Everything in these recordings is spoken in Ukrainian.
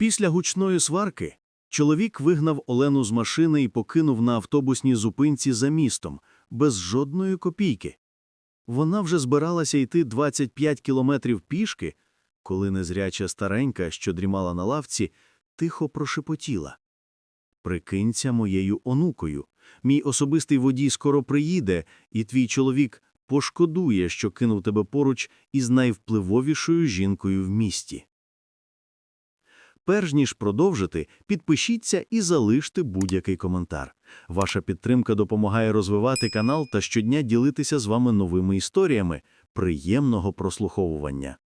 Після гучної сварки чоловік вигнав Олену з машини і покинув на автобусній зупинці за містом, без жодної копійки. Вона вже збиралася йти 25 кілометрів пішки, коли незряча старенька, що дрімала на лавці, тихо прошепотіла. Прикинься моєю онукою. Мій особистий водій скоро приїде, і твій чоловік пошкодує, що кинув тебе поруч із найвпливовішою жінкою в місті. Перш ніж продовжити, підпишіться і залиште будь-який коментар. Ваша підтримка допомагає розвивати канал та щодня ділитися з вами новими історіями. Приємного прослуховування.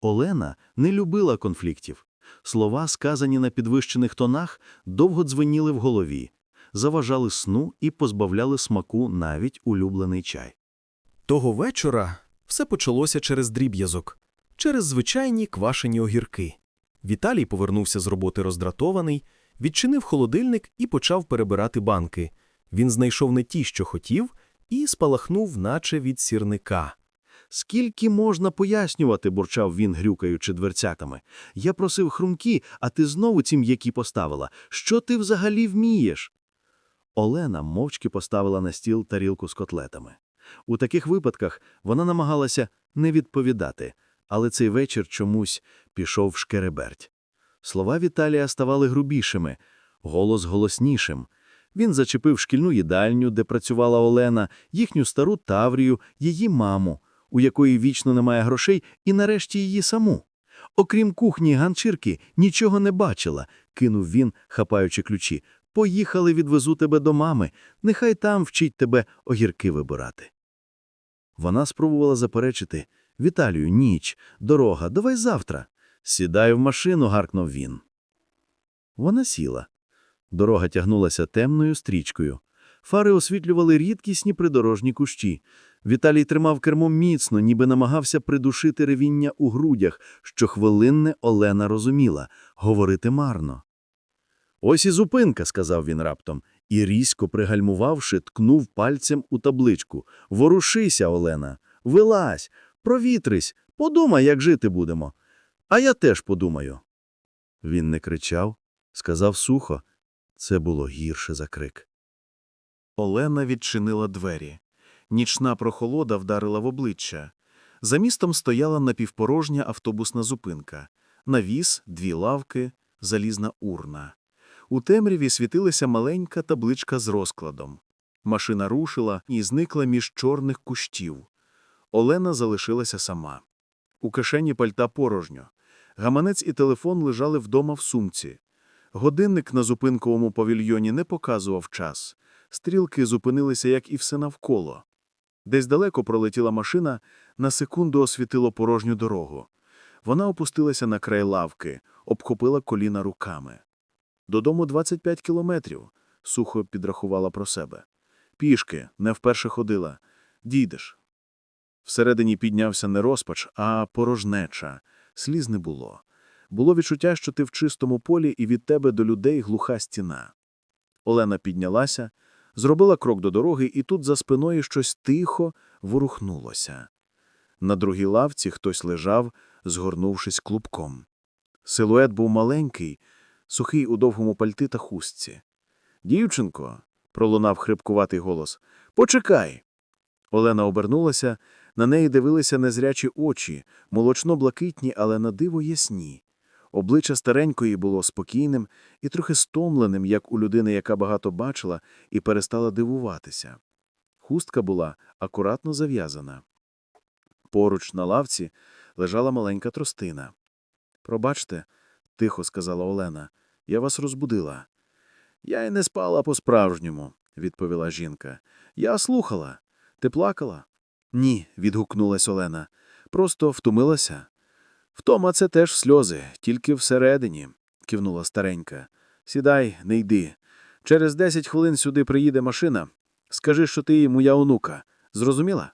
Олена не любила конфліктів. Слова, сказані на підвищених тонах, довго дзвеніли в голові, заважали сну і позбавляли смаку навіть улюблений чай. Того вечора все почалося через дріб'язок, через звичайні квашені огірки. Віталій повернувся з роботи роздратований, відчинив холодильник і почав перебирати банки. Він знайшов не ті, що хотів, і спалахнув, наче від сірника. Скільки можна пояснювати, бурчав він, грюкаючи дверцятами. Я просив хрумкі, а ти знову ці м'які поставила. Що ти взагалі вмієш? Олена мовчки поставила на стіл тарілку з котлетами. У таких випадках вона намагалася не відповідати, але цей вечір чомусь пішов шкереберть. Слова Віталія ставали грубішими, голос голоснішим. Він зачепив шкільну їдальню, де працювала Олена, їхню стару Таврію, її маму, у якої вічно немає грошей, і нарешті її саму. Окрім кухні ганчірки, нічого не бачила, кинув він, хапаючи ключі. Поїхали, відвезу тебе до мами, нехай там вчить тебе огірки вибирати. Вона спробувала заперечити. Віталію, ніч, дорога, давай завтра. Сідай в машину, гаркнув він. Вона сіла. Дорога тягнулася темною стрічкою. Фари освітлювали рідкісні придорожні кущі. Віталій тримав кермо міцно, ніби намагався придушити ревіння у грудях, що хвилинне Олена розуміла — говорити марно. «Ось і зупинка», – сказав він раптом, і, різко пригальмувавши, ткнув пальцем у табличку. «Ворушися, Олена! Вилазь! Провітрись! Подумай, як жити будемо! А я теж подумаю!» Він не кричав, сказав сухо. Це було гірше за крик. Олена відчинила двері. Нічна прохолода вдарила в обличчя. За містом стояла напівпорожня автобусна зупинка. Навіс, дві лавки, залізна урна. У темряві світилася маленька табличка з розкладом. Машина рушила і зникла між чорних кущів. Олена залишилася сама. У кишені пальта порожньо. Гаманець і телефон лежали вдома в сумці. Годинник на зупинковому павільйоні не показував час. Стрілки зупинилися, як і все навколо. Десь далеко пролетіла машина, на секунду освітило порожню дорогу. Вона опустилася на край лавки, обхопила коліна руками. Додому 25 кілометрів, сухо підрахувала про себе. Пішки, не вперше ходила. Дійдеш. Всередині піднявся не розпач, а порожнеча. Сліз не було. Було відчуття, що ти в чистому полі і від тебе до людей глуха стіна. Олена піднялася, зробила крок до дороги, і тут за спиною щось тихо ворухнулося. На другій лавці хтось лежав, згорнувшись клубком. Силует був маленький, сухий у довгому пальти та хустці. Дівчинко, пролунав хрипкуватий голос, почекай. Олена обернулася, на неї дивилися незрячі очі, молочно-блакитні, але на диво ясні. Обличчя старенької було спокійним і трохи стомленим, як у людини, яка багато бачила і перестала дивуватися. Хустка була акуратно зав'язана. Поруч на лавці лежала маленька тростина. Пробачте, тихо сказала Олена, я вас розбудила. Я й не спала по-справжньому, відповіла жінка. Я слухала. Ти плакала? Ні, відгукнулась Олена. Просто втомилася. Втома це теж сльози, тільки всередині, кивнула старенька. Сідай, не йди. Через десять хвилин сюди приїде машина. Скажи, що ти моя онука. Зрозуміла?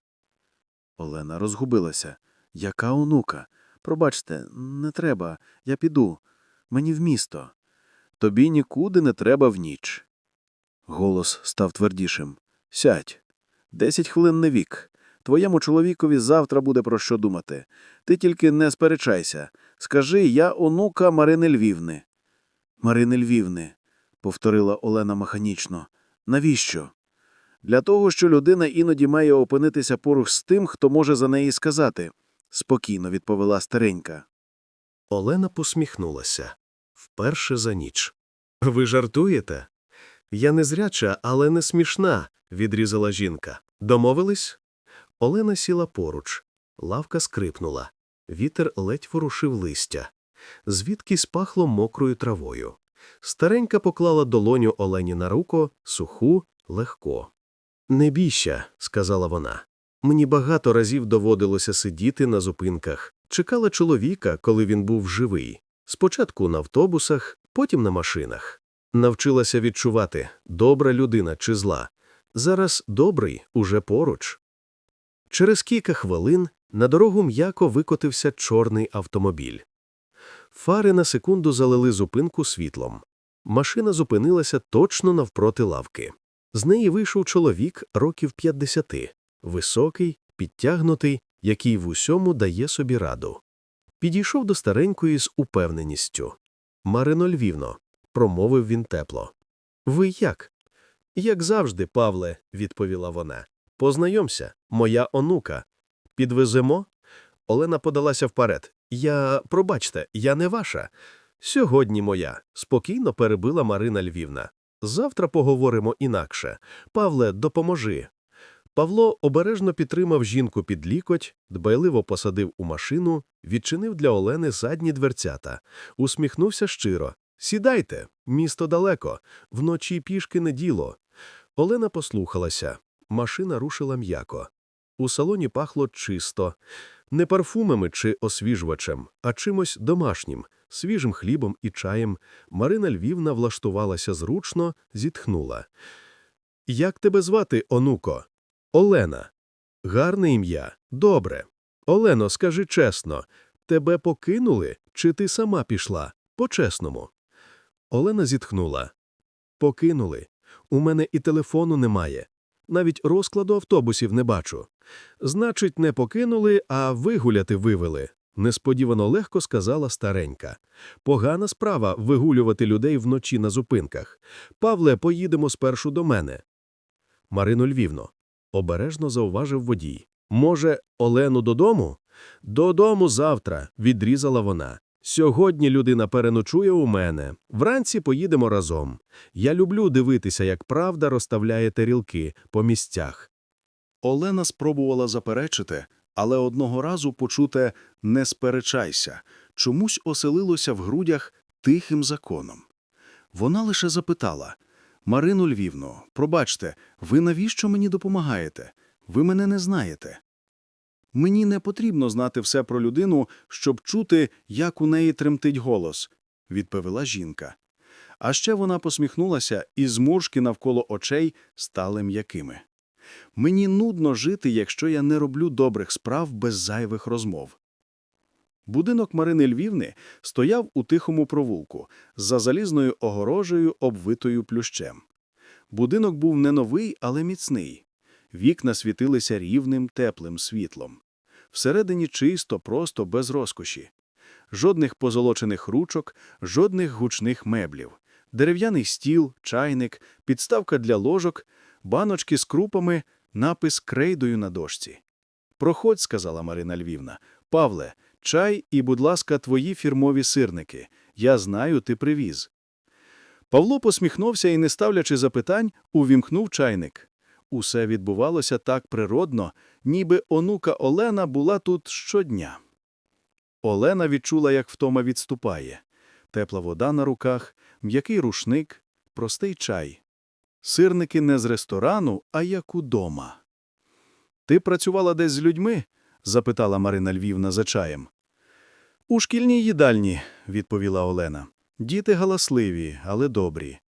Олена розгубилася. Яка онука? Пробачте, не треба, я піду. Мені в місто. Тобі нікуди не треба в ніч. Голос став твердішим. Сядь. Десять хвилин не вік. Твоєму чоловікові завтра буде про що думати. Ти тільки не сперечайся. Скажи, я онука Марини Львівни. Марини Львівни, повторила Олена механічно. Навіщо? Для того, що людина іноді має опинитися поруч з тим, хто може за неї сказати, спокійно відповіла старенька. Олена посміхнулася. Вперше за ніч. Ви жартуєте? Я не зряча, але не смішна, відрізала жінка. Домовились? Олена сіла поруч. Лавка скрипнула. Вітер ледь ворушив листя. Звідкись пахло мокрою травою. Старенька поклала долоню Олені на руку, суху, легко. Не бійся, сказала вона. Мені багато разів доводилося сидіти на зупинках. Чекала чоловіка, коли він був живий. Спочатку на автобусах, потім на машинах. Навчилася відчувати, добра людина чи зла. Зараз добрий уже поруч. Через кілька хвилин на дорогу м'яко викотився чорний автомобіль. Фари на секунду залили зупинку світлом. Машина зупинилася точно навпроти лавки. З неї вийшов чоловік років 50, високий, підтягнутий, який в усьому дає собі раду. Підійшов до старенької з упевненістю. Марино Львівно, промовив він тепло. Ви як? Як завжди, Павле, відповіла вона. Познайомся, моя онука. Підвеземо? Олена подалася вперед. Я, пробачте, я не ваша. Сьогодні моя, спокійно перебила Марина Львівна. Завтра поговоримо інакше. Павле, допоможи. Павло обережно підтримав жінку під лікоть, дбайливо посадив у машину, відчинив для Олени задні дверцята, усміхнувся щиро. Сідайте, місто далеко, вночі пішки не діло. Олена послухалася. Машина рушила м'яко. У салоні пахло чисто, не парфумами чи освіжувачем, а чимось домашнім, свіжим хлібом і чаєм. Марина Львівна влаштувалася зручно, зітхнула. Як тебе звати, онуко? Олена. Гарне ім'я. Добре. Олено, скажи чесно, тебе покинули, чи ти сама пішла? По-чесному. Олена зітхнула. Покинули. У мене і телефону немає. Навіть розкладу автобусів не бачу. Значить, не покинули, а вигуляти вивели. Несподівано легко сказала старенька. Погана справа вигулювати людей вночі на зупинках. Павле, поїдемо спершу до мене. Марино Львівно, обережно зауважив водій. Може, Олену додому? Додому завтра, відрізала вона. Сьогодні людина переночує у мене. Вранці поїдемо разом. Я люблю дивитися, як правда розставляє тарілки по місцях. Олена спробувала заперечити, але одного разу почуте «не сперечайся» чомусь оселилося в грудях тихим законом. Вона лише запитала «Марину Львівно, пробачте, ви навіщо мені допомагаєте? Ви мене не знаєте». Мені не потрібно знати все про людину, щоб чути, як у неї тремтить голос, відповіла жінка. А ще вона посміхнулася, і зморшки навколо очей стали м'якими. Мені нудно жити, якщо я не роблю добрих справ без зайвих розмов. Будинок Марини Львівни стояв у тихому провулку, за залізною огорожею, обвитою плющем. Будинок був не новий, але міцний. Вікна світилися рівним, теплим світлом. Всередині чисто, просто, без розкоші. Жодних позолочених ручок, жодних гучних меблів. Дерев'яний стіл, чайник, підставка для ложок, баночки з крупами, напис крейдою на дошці. «Проходь», – сказала Марина Львівна. «Павле, чай і, будь ласка, твої фірмові сирники. Я знаю, ти привіз». Павло посміхнувся і, не ставлячи запитань, увімкнув чайник. Усе відбувалося так природно, ніби онука Олена була тут щодня. Олена відчула, як втома відступає. Тепла вода на руках, м'який рушник, простий чай. Сирники не з ресторану, а як удома. «Ти працювала десь з людьми?» – запитала Марина Львівна за чаєм. «У шкільній їдальні», – відповіла Олена. «Діти галасливі, але добрі».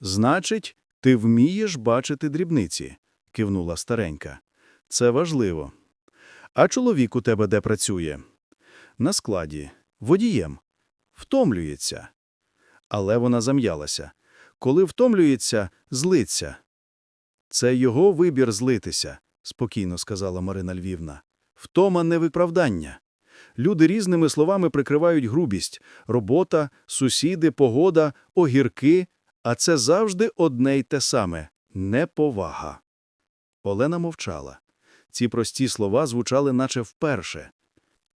«Значить, ти вмієш бачити дрібниці», – кивнула старенька. «Це важливо. А чоловік у тебе де працює?» «На складі. Водієм. Втомлюється». Але вона зам'ялася. Коли втомлюється, злиться. Це його вибір злитися, спокійно сказала Марина Львівна. Втома не виправдання. Люди різними словами прикривають грубість – робота, сусіди, погода, огірки, а це завжди одне й те саме – неповага. Олена мовчала. Ці прості слова звучали наче вперше.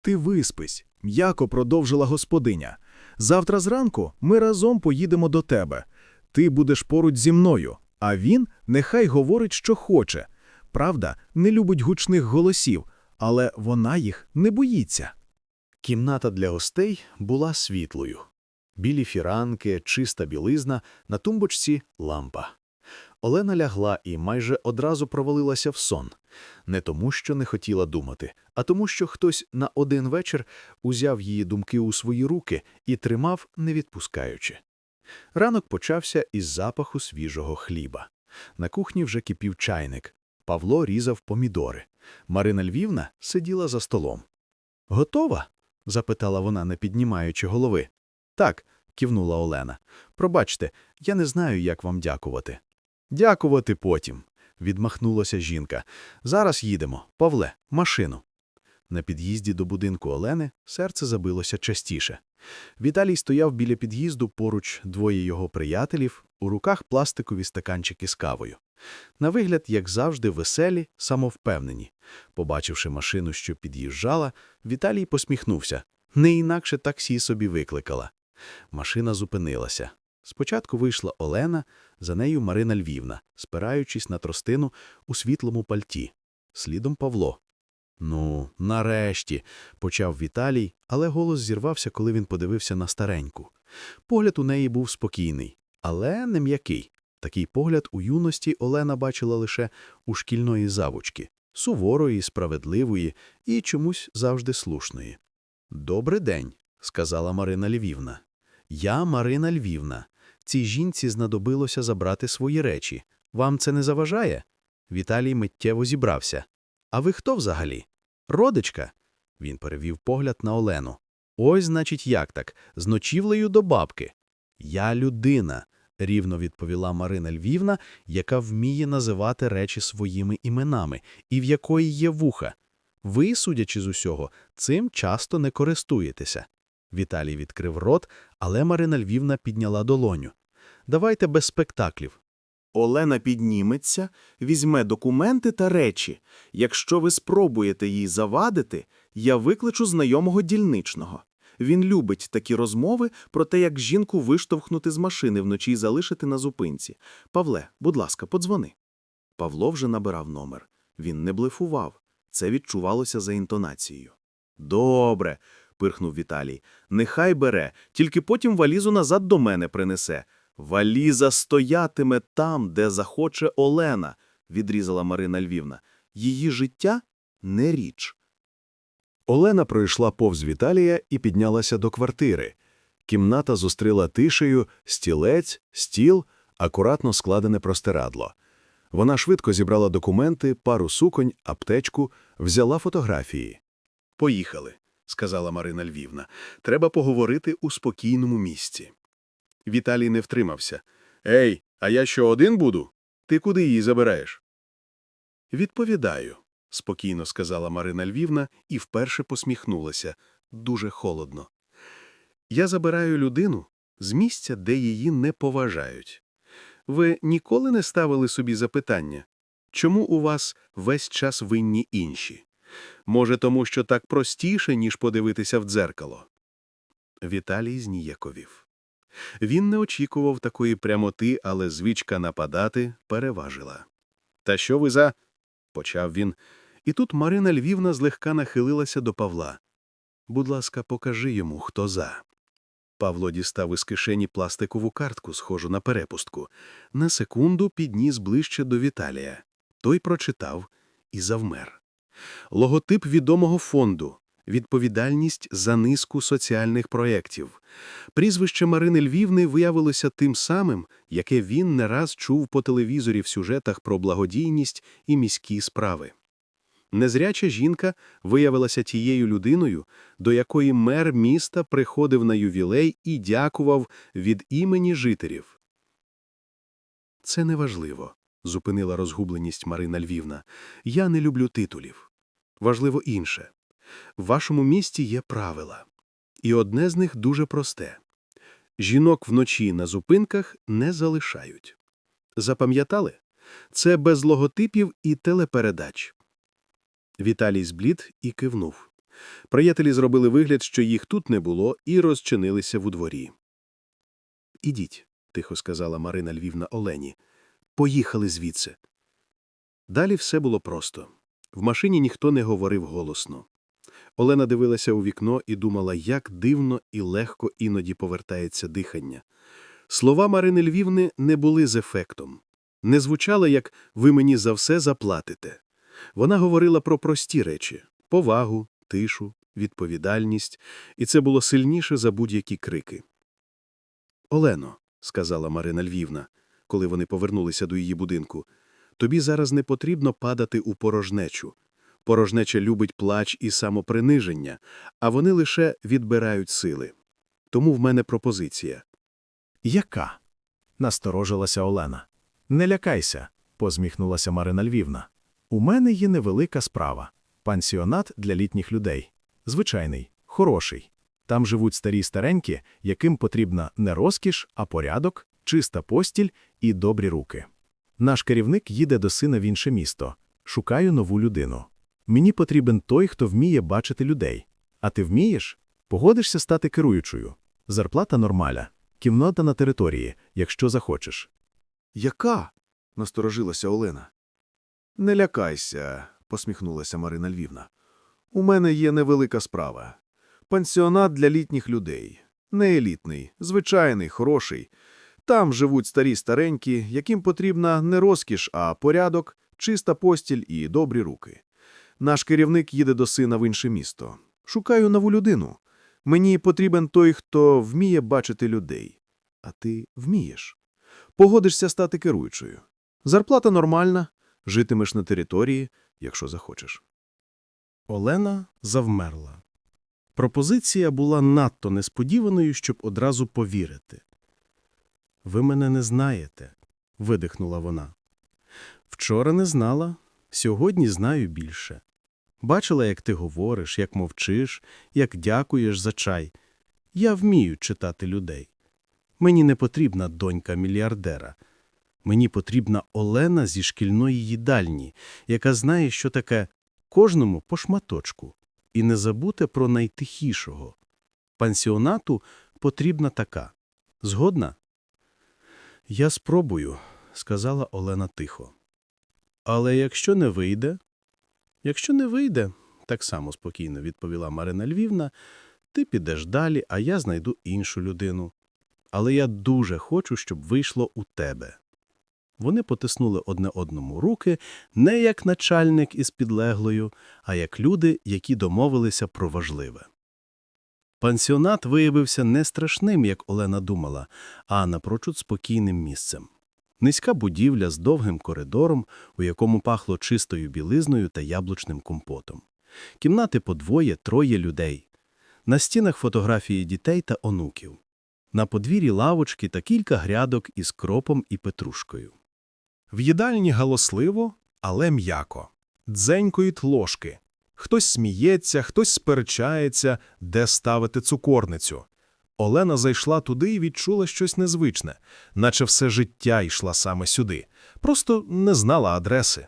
Ти виспись, м'яко продовжила господиня. Завтра зранку ми разом поїдемо до тебе. Ти будеш поруч зі мною, а він нехай говорить, що хоче. Правда, не любить гучних голосів, але вона їх не боїться. Кімната для гостей була світлою. Білі фіранки, чиста білизна, на тумбочці – лампа. Олена лягла і майже одразу провалилася в сон. Не тому, що не хотіла думати, а тому, що хтось на один вечір узяв її думки у свої руки і тримав, не відпускаючи. Ранок почався із запаху свіжого хліба. На кухні вже кипів чайник. Павло різав помідори. Марина Львівна сиділа за столом. Готова? запитала вона, не піднімаючи голови. Так, кивнула Олена. Пробачте, я не знаю, як вам дякувати. Дякувати потім, відмахнулася жінка. Зараз їдемо. Павле, машину. На під'їзді до будинку Олени серце забилося частіше. Віталій стояв біля під'їзду поруч двоє його приятелів, у руках пластикові стаканчики з кавою. На вигляд, як завжди, веселі, самовпевнені. Побачивши машину, що під'їжджала, Віталій посміхнувся. Не інакше таксі собі викликала. Машина зупинилася. Спочатку вийшла Олена, за нею Марина Львівна, спираючись на тростину у світлому пальті. Слідом Павло. Ну, нарешті, почав Віталій, але голос зірвався, коли він подивився на стареньку. Погляд у неї був спокійний, але не м'який. Такий погляд у юності Олена бачила лише у шкільної завучки, суворої, справедливої і чомусь завжди слушної. «Добрий день», – сказала Марина Львівна. «Я Марина Львівна. Цій жінці знадобилося забрати свої речі. Вам це не заважає?» Віталій миттєво зібрався. «А ви хто взагалі?» «Родичка?» Він перевів погляд на Олену. «Ось, значить, як так, з ночівлею до бабки». «Я людина», – рівно відповіла Марина Львівна, яка вміє називати речі своїми іменами і в якої є вуха. Ви, судячи з усього, цим часто не користуєтеся. Віталій відкрив рот, але Марина Львівна підняла долоню. Давайте без спектаклів. Олена підніметься, візьме документи та речі. Якщо ви спробуєте їй завадити, я викличу знайомого дільничного. Він любить такі розмови про те, як жінку виштовхнути з машини вночі і залишити на зупинці. Павле, будь ласка, подзвони. Павло вже набирав номер. Він не блефував. Це відчувалося за інтонацією. Добре, пирхнув Віталій. Нехай бере, тільки потім валізу назад до мене принесе. Валіза стоятиме там, де захоче Олена, відрізала Марина Львівна. Її життя не річ. Олена пройшла повз Віталія і піднялася до квартири. Кімната зустріла тишею, стілець, стіл, акуратно складене простирадло. Вона швидко зібрала документи, пару суконь, аптечку, взяла фотографії. «Поїхали», – сказала Марина Львівна. «Треба поговорити у спокійному місці». Віталій не втримався. «Ей, а я що, один буду? Ти куди її забираєш?» «Відповідаю», – спокійно сказала Марина Львівна і вперше посміхнулася. Дуже холодно. «Я забираю людину з місця, де її не поважають. Ви ніколи не ставили собі запитання, чому у вас весь час винні інші? Може, тому що так простіше, ніж подивитися в дзеркало?» Віталій зніяковів. Він не очікував такої прямоти, але звичка нападати переважила. «Та що ви за...» – почав він. І тут Марина Львівна злегка нахилилася до Павла. «Будь ласка, покажи йому, хто за». Павло дістав із кишені пластикову картку, схожу на перепустку. На секунду підніс ближче до Віталія. Той прочитав і завмер. Логотип відомого фонду. Відповідальність за низку соціальних проєктів. Прізвище Марини Львівни виявилося тим самим, яке він не раз чув по телевізорі в сюжетах про благодійність і міські справи. Незряча жінка виявилася тією людиною, до якої мер міста приходив на ювілей і дякував від імені жителів. «Це неважливо», – зупинила розгубленість Марина Львівна. «Я не люблю титулів. Важливо інше. В вашому місті є правила. І одне з них дуже просте. Жінок вночі на зупинках не залишають. Запам'ятали? Це без логотипів і телепередач. Віталій зблід і кивнув. Приятелі зробили вигляд, що їх тут не було, і розчинилися в дворі. Ідіть, тихо сказала Марина Львівна Олені. Поїхали звідси. Далі все було просто. В машині ніхто не говорив голосно. Олена дивилася у вікно і думала, як дивно і легко іноді повертається дихання. Слова Марини Львівни не були з ефектом. Не звучали, як «ви мені за все заплатите». Вона говорила про прості речі – повагу, тишу, відповідальність, і це було сильніше за будь-які крики. «Олено», – сказала Марина Львівна, коли вони повернулися до її будинку, – «тобі зараз не потрібно падати у порожнечу. Порожнеча любить плач і самоприниження, а вони лише відбирають сили. Тому в мене пропозиція. Яка? Насторожилася Олена. Не лякайся, позміхнулася Марина Львівна. У мене є невелика справа. Пансіонат для літніх людей. Звичайний, хороший. Там живуть старі старенькі, яким потрібна не розкіш, а порядок, чиста постіль і добрі руки. Наш керівник їде до сина в інше місто. Шукаю нову людину. Мені потрібен той, хто вміє бачити людей. А ти вмієш? Погодишся стати керуючою. Зарплата нормаля. Кімната на території, якщо захочеш. Яка? насторожилася Олена. Не лякайся, посміхнулася Марина Львівна. У мене є невелика справа. Пансіонат для літніх людей. Не елітний, звичайний, хороший. Там живуть старі старенькі, яким потрібна не розкіш, а порядок, чиста постіль і добрі руки. Наш керівник їде до сина в інше місто. Шукаю нову людину. Мені потрібен той, хто вміє бачити людей. А ти вмієш. Погодишся стати керуючою. Зарплата нормальна, житимеш на території, якщо захочеш. Олена завмерла. Пропозиція була надто несподіваною, щоб одразу повірити. Ви мене не знаєте, видихнула вона. Вчора не знала, сьогодні знаю більше. Бачила, як ти говориш, як мовчиш, як дякуєш за чай. Я вмію читати людей. Мені не потрібна донька мільярдера. Мені потрібна Олена зі шкільної їдальні, яка знає, що таке кожному по шматочку, і не забути про найтихішого. Пансіонату потрібна така. Згодна? Я спробую, сказала Олена тихо. Але якщо не вийде, якщо не вийде, так само спокійно відповіла Марина Львівна, ти підеш далі, а я знайду іншу людину. Але я дуже хочу, щоб вийшло у тебе. Вони потиснули одне одному руки не як начальник із підлеглою, а як люди, які домовилися про важливе. Пансіонат виявився не страшним, як Олена думала, а напрочуд спокійним місцем. Низька будівля з довгим коридором, у якому пахло чистою білизною та яблучним компотом. Кімнати по двоє, троє людей. На стінах фотографії дітей та онуків. На подвір'ї лавочки та кілька грядок із кропом і петрушкою. В їдальні галасливо, але м'яко. Дзенькають ложки. Хтось сміється, хтось сперечається, де ставити цукорницю. Олена зайшла туди і відчула щось незвичне, наче все життя йшла саме сюди. Просто не знала адреси.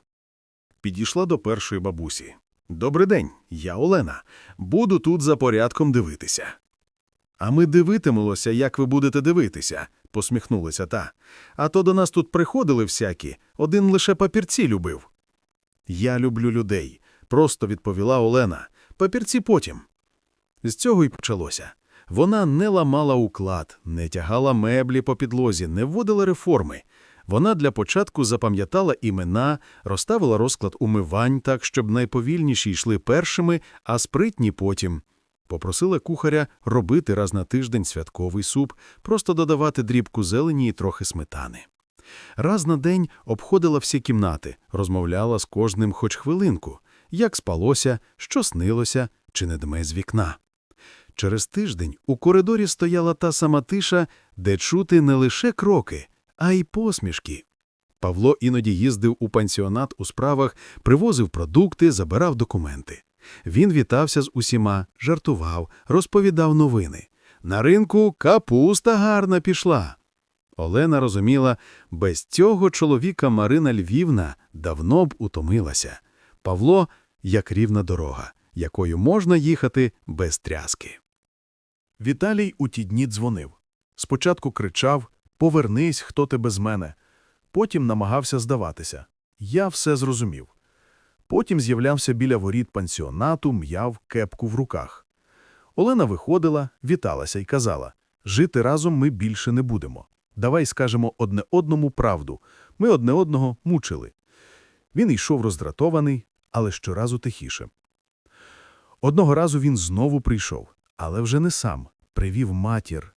Підійшла до першої бабусі. «Добрий день, я Олена. Буду тут за порядком дивитися». «А ми дивитимемося, як ви будете дивитися», – посміхнулася та. «А то до нас тут приходили всякі, один лише папірці любив». «Я люблю людей», – просто відповіла Олена. «Папірці потім». З цього й почалося. Вона не ламала уклад, не тягала меблі по підлозі, не вводила реформи. Вона для початку запам'ятала імена, розставила розклад умивань так, щоб найповільніші йшли першими, а спритні потім. Попросила кухаря робити раз на тиждень святковий суп, просто додавати дрібку зелені і трохи сметани. Раз на день обходила всі кімнати, розмовляла з кожним хоч хвилинку, як спалося, що снилося, чи не дме з вікна. Через тиждень у коридорі стояла та сама тиша, де чути не лише кроки, а й посмішки. Павло іноді їздив у пансіонат у справах, привозив продукти, забирав документи. Він вітався з усіма, жартував, розповідав новини. На ринку капуста гарна пішла. Олена розуміла, без цього чоловіка Марина Львівна давно б утомилася. Павло – як рівна дорога, якою можна їхати без тряски. Віталій у ті дні дзвонив. Спочатку кричав «Повернись, хто ти без мене». Потім намагався здаватися. Я все зрозумів. Потім з'являвся біля воріт пансіонату, м'яв кепку в руках. Олена виходила, віталася і казала «Жити разом ми більше не будемо. Давай скажемо одне одному правду. Ми одне одного мучили». Він йшов роздратований, але щоразу тихіше. Одного разу він знову прийшов, але вже не сам, привів матір.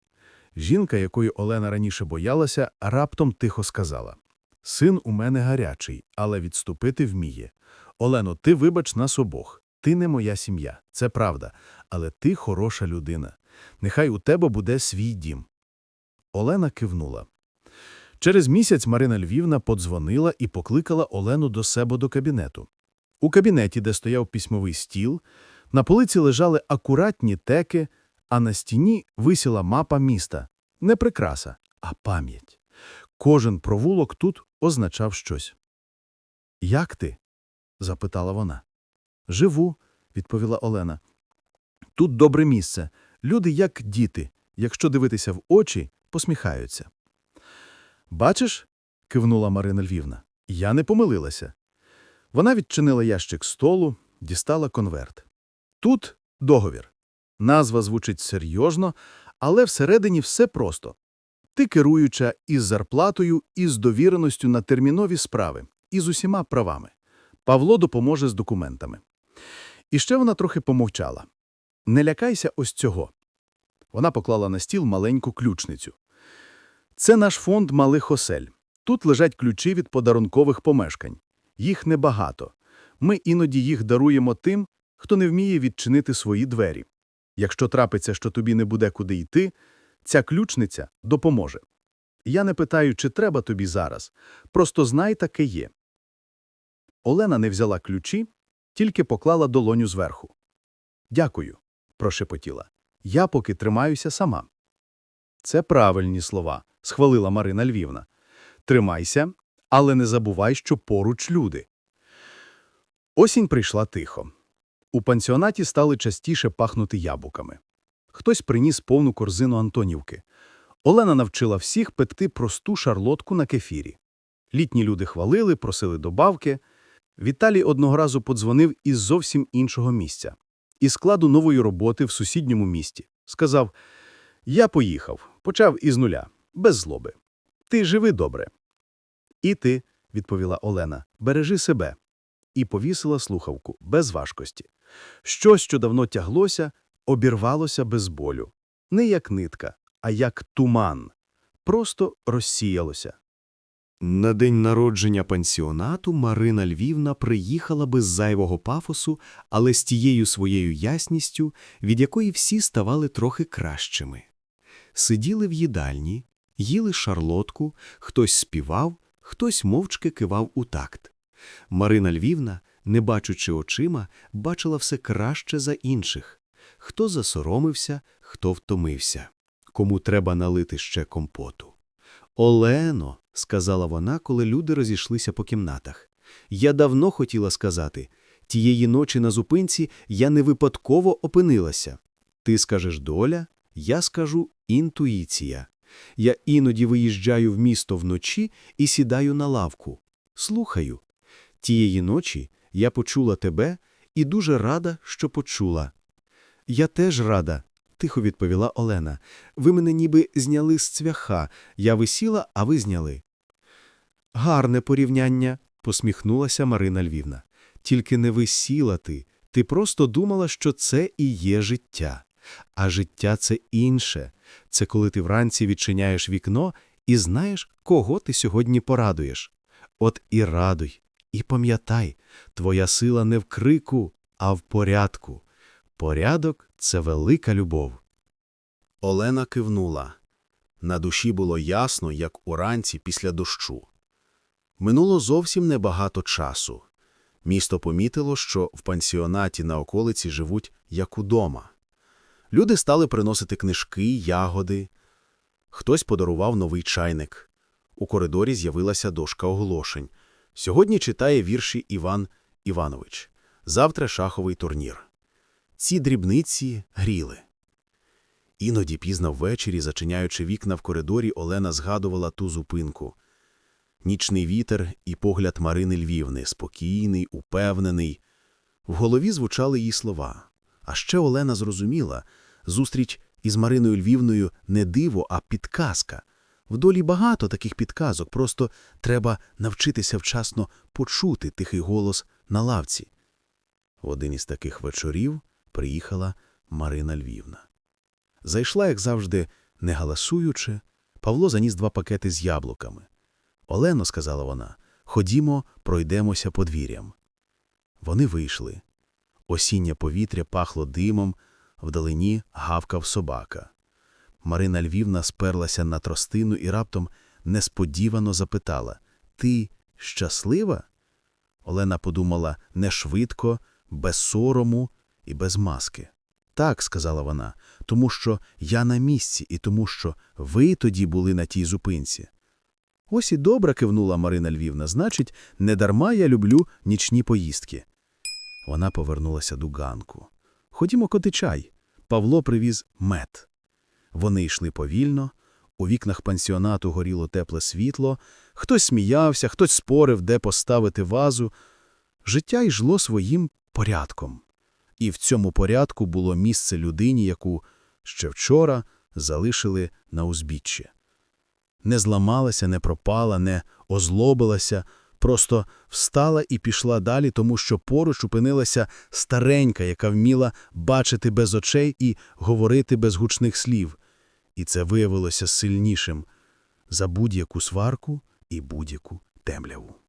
Жінка, якої Олена раніше боялася, раптом тихо сказала «Син у мене гарячий, але відступити вміє. Олено, ти вибач нас обох. Ти не моя сім'я, це правда, але ти хороша людина. Нехай у тебе буде свій дім». Олена кивнула. Через місяць Марина Львівна подзвонила і покликала Олену до себе до кабінету. У кабінеті, де стояв письмовий стіл, на полиці лежали акуратні теки, а на стіні висіла мапа міста. Не прикраса, а пам'ять. Кожен провулок тут означав щось. «Як ти?» – запитала вона. «Живу», – відповіла Олена. «Тут добре місце. Люди як діти. Якщо дивитися в очі, посміхаються». «Бачиш?» – кивнула Марина Львівна. «Я не помилилася». Вона відчинила ящик столу, дістала конверт. Тут договір. Назва звучить серйозно, але всередині все просто. Ти керуюча із зарплатою, із довіреністю на термінові справи, і з усіма правами. Павло допоможе з документами. І ще вона трохи помовчала. Не лякайся ось цього. Вона поклала на стіл маленьку ключницю. Це наш фонд малих осель. Тут лежать ключі від подарункових помешкань. Їх небагато. Ми іноді їх даруємо тим, хто не вміє відчинити свої двері. Якщо трапиться, що тобі не буде куди йти, ця ключниця допоможе. Я не питаю, чи треба тобі зараз. Просто знай, таке є. Олена не взяла ключі, тільки поклала долоню зверху. Дякую, прошепотіла. Я поки тримаюся сама. Це правильні слова, схвалила Марина Львівна. Тримайся, але не забувай, що поруч люди. Осінь прийшла тихо. У пансіонаті стали частіше пахнути яблуками. Хтось приніс повну корзину Антонівки. Олена навчила всіх пекти просту шарлотку на кефірі. Літні люди хвалили, просили добавки. Віталій одного разу подзвонив із зовсім іншого місця. Із складу нової роботи в сусідньому місті. Сказав, я поїхав, почав із нуля, без злоби. Ти живи добре. І ти, відповіла Олена, бережи себе. І повісила слухавку без важкості. Щось, що давно тяглося, обірвалося без болю. Не як нитка, а як туман. Просто розсіялося. На день народження пансіонату Марина Львівна приїхала без зайвого пафосу, але з тією своєю ясністю, від якої всі ставали трохи кращими. Сиділи в їдальні, їли шарлотку, хтось співав, хтось мовчки кивав у такт. Марина Львівна, не бачучи очима, бачила все краще за інших. Хто засоромився, хто втомився, кому треба налити ще компоту. Олено, сказала вона, коли люди розійшлися по кімнатах. Я давно хотіла сказати. Тієї ночі на зупинці я не випадково опинилася. Ти скажеш доля, я скажу інтуїція. Я іноді виїжджаю в місто вночі і сідаю на лавку. Слухаю. Тієї ночі я почула тебе і дуже рада, що почула. Я теж рада, тихо відповіла Олена. Ви мене ніби зняли з цвяха. Я висіла, а ви зняли. Гарне порівняння, посміхнулася Марина Львівна. Тільки не висіла ти. Ти просто думала, що це і є життя. А життя це інше. Це коли ти вранці відчиняєш вікно і знаєш, кого ти сьогодні порадуєш. От і радуй, і пам'ятай, твоя сила не в крику, а в порядку. Порядок – це велика любов. Олена кивнула. На душі було ясно, як уранці після дощу. Минуло зовсім небагато часу. Місто помітило, що в пансіонаті на околиці живуть як удома. Люди стали приносити книжки, ягоди. Хтось подарував новий чайник. У коридорі з'явилася дошка оголошень. Сьогодні читає вірші Іван Іванович. Завтра шаховий турнір. Ці дрібниці гріли. Іноді пізно ввечері, зачиняючи вікна в коридорі, Олена згадувала ту зупинку. Нічний вітер і погляд Марини Львівни, спокійний, упевнений. В голові звучали її слова. А ще Олена зрозуміла, зустріч із Мариною Львівною не диво, а підказка. В долі багато таких підказок, просто треба навчитися вчасно почути тихий голос на лавці. В один із таких вечорів приїхала Марина Львівна. Зайшла, як завжди, не галасуючи, Павло заніс два пакети з яблуками. Олено, сказала вона, ходімо, пройдемося подвір'ям. Вони вийшли. Осіннє повітря пахло димом, вдалині гавкав собака. Марина Львівна сперлася на тростину і раптом несподівано запитала Ти щаслива? Олена подумала не швидко, без сорому і без маски. Так, сказала вона, тому що я на місці і тому, що ви тоді були на тій зупинці. Ось і добре кивнула Марина Львівна, значить, недарма я люблю нічні поїздки. Вона повернулася до ганку. Ходімо коти чай. Павло привіз мед. Вони йшли повільно, у вікнах пансіонату горіло тепле світло, хтось сміявся, хтось спорив, де поставити вазу. Життя йшло своїм порядком. І в цьому порядку було місце людині, яку ще вчора залишили на узбіччі. Не зламалася, не пропала, не озлобилася, просто встала і пішла далі, тому що поруч опинилася старенька, яка вміла бачити без очей і говорити без гучних слів. І це виявилося сильнішим за будь-яку сварку і будь-яку темряву.